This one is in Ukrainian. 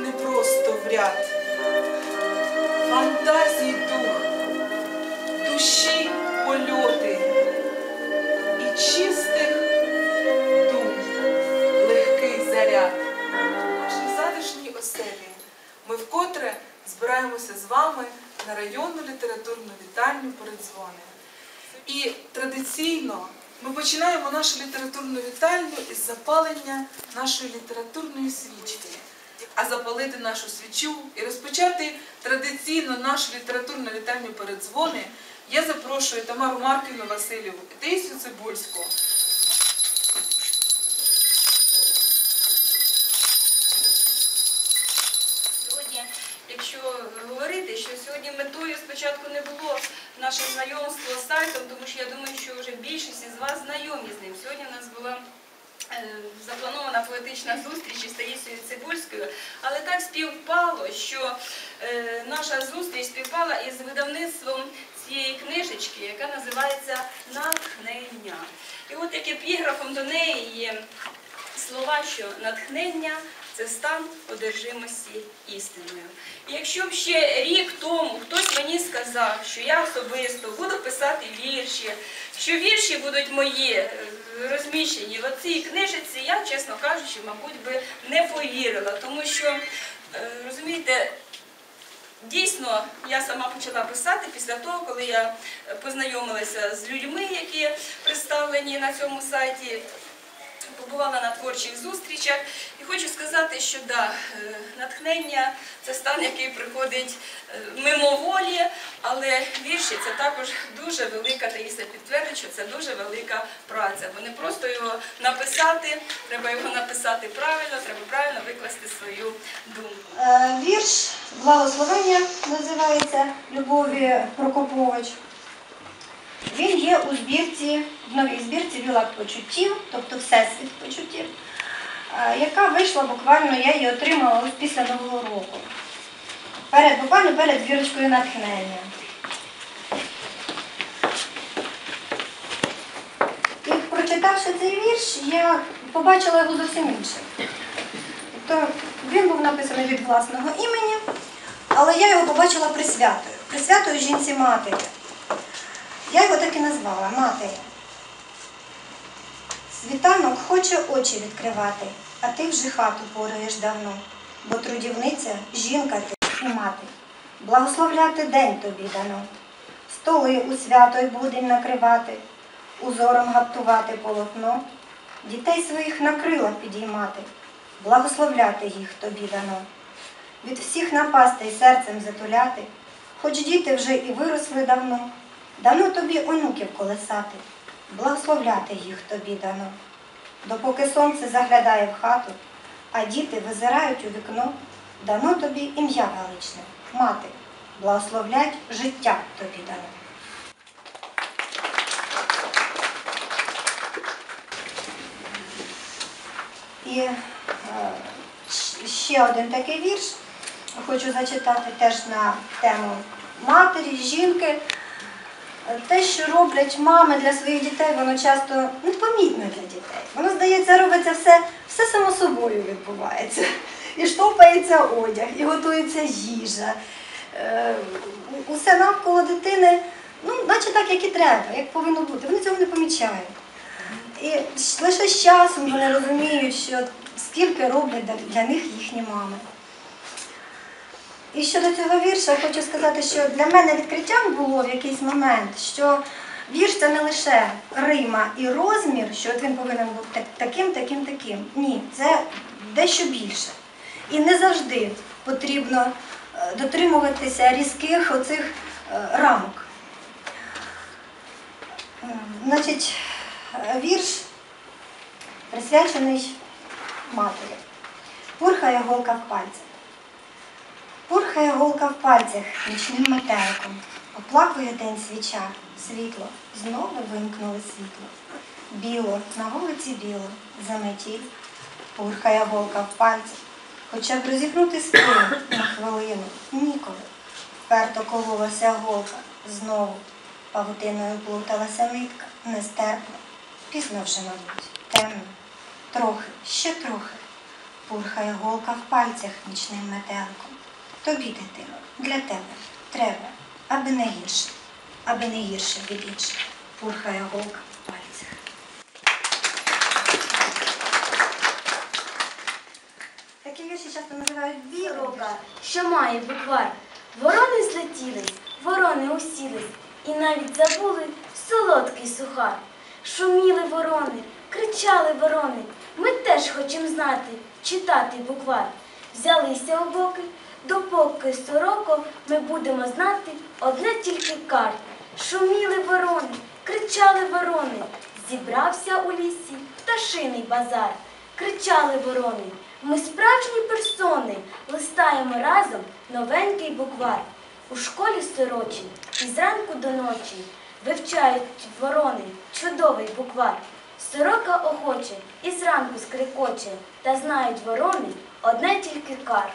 не просто в ряд. Фантазій дух, душі польоти і чистих дум легкий заряд. В нашій оселі ми вкотре збираємося з вами на районну літературну вітальню передзвони. І традиційно ми починаємо нашу літературну вітальню із запалення нашої літературної свічки. А запалити нашу свічу і розпочати традиційно нашу літературну вітальню передзвони я запрошую Тамару Марківну Васильєву і Таїсю Цибульську. Сьогодні, якщо говорити, що сьогодні метою спочатку не було наше знайомство з сайтом, тому що я думаю, що вже більшість із вас знайомі з ним. Сьогодні у нас була е, запланована поетична зустріч із Таїсою Цибульською, але так співпало, що е, наша зустріч співпала із видавництвом цієї книжечки, яка називається Натхнення. І от як епіграфом до неї є що натхнення це стан одержимості істиною. І якщо б ще рік тому хтось мені сказав, що я особисто буду писати вірші, що вірші будуть мої е, розміщені в цій книжці, я, чесно кажучи, мабуть, би не повірила, тому що, е, розумієте, Дійсно, я сама почала писати після того, коли я познайомилася з людьми, які представлені на цьому сайті, побувала на творчих зустрічах. І хочу сказати, що да, е, натхнення це стан, який приходить е, мимоволі, але вірші це також дуже велика, Таїса підтвердить, що це дуже велика праця. Бо не просто його написати, треба його написати правильно, треба правильно викласти свою думку. Е, Вірш Благословення називається Любові Прокопович. Він є у збірці, в новій збірці Вілак почуттів, тобто Всесвіт почуттів, е, яка вийшла буквально, я її отримала ось після Нового року. Перед, буквально перед вірочкою натхнення. І прочитавши цей вірш, я побачила його зовсім іншим. Тобто він був написаний від власного імені, але я його побачила присвятою. Присвятою жінці матері. Я його так і назвала матері. Світанок хоче очі відкривати, а ти вже хату пораєш давно, бо трудівниця, жінка ти і мати. Благословляти день тобі дано, столи у свято й будень накривати, узором гаптувати полотно, дітей своїх на крила підіймати, благословляти їх тобі дано. Від всіх напастей серцем затуляти, хоч діти вже і виросли давно, дано тобі онуків колесати, благословляти їх тобі дано. Допоки сонце заглядає в хату, а діти визирають у вікно, дано тобі ім'я величне, мати, благословлять життя тобі дано. І е, ще один такий вірш хочу зачитати теж на тему матері, жінки. Те, що роблять мами для своїх дітей, воно часто непомітне для дітей. Воно, здається, робиться все, все само собою відбувається. І штовпається одяг, і готується їжа. Е, Усе навколо дитини, ну, наче так, як і треба, як повинно бути. Вони цього не помічають. І лише з часом вони розуміють, що скільки роблять для них їхні мами. І щодо цього вірша хочу сказати, що для мене відкриттям було в якийсь момент, що вірш це не лише рима і розмір, що от він повинен бути таким, таким, таким. Ні, це дещо більше. І не завжди потрібно е, дотримуватися різких оцих е, рамок. Значить, вірш присвячений матері. Пурхає голка в пальцях. Пурхає голка в пальцях нічним метеликом. Оплакує день свіча, світло, знову вимкнули світло. Біло, на вулиці біло, заметіль. Пурхає голка в пальцях. Хоча б розігнути спину на хвилину, ніколи. Вперто кололася голка, знову. Павутиною плуталася нитка, нестерпно. Пізно вже, мабуть, темно. Трохи, ще трохи. пурхає голка в пальцях нічним метелком. Тобі, дитино, для тебе треба, аби не гірше, аби не гірше від інших. Пурхає голка в пальцях. Такі вірші часто називають віри. Сорока, що має буквар. Ворони злетілись, ворони усілись, і навіть забули солодкий сухар. Шуміли ворони, кричали ворони. Ми теж хочемо знати, читати буквар. Взялися обоки, допоки сороко ми будемо знати одне тільки кар. Шуміли ворони, кричали ворони. Зібрався у лісі пташиний базар. Кричали ворони. Ми справжні персони, листаємо разом новенький буквар. У школі сорочі і зранку до ночі вивчають ворони чудовий буквар. Сорока охоче і зранку скрикоче, та знають ворони одне тільки кар.